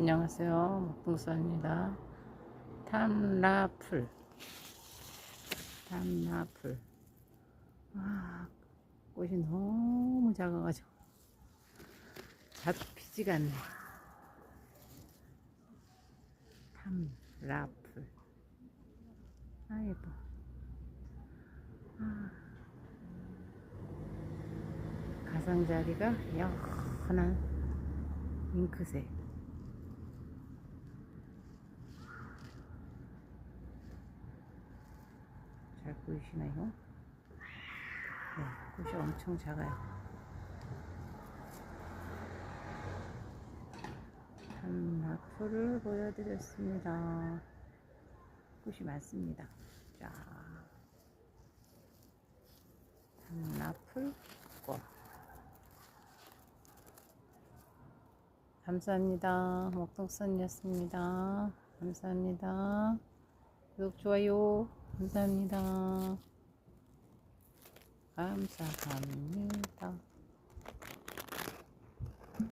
안녕하세요. 먹동산입니다. 탐라풀. 탐라풀. 아, 꽃이 너무 작아가지고 잡히지가 않네. 탐라풀. 아, 예뻐. 아. 가상자리가 연한 잉크색. 보이시나요? 네, 꽃이 엄청 작아요. 단나풀을 보여드렸습니다. 꽃이 많습니다. 자, 단나풀 꽃. 감사합니다. 먹동선이었습니다. 감사합니다. 구독, 좋아요. 감사합니다. 감사합니다.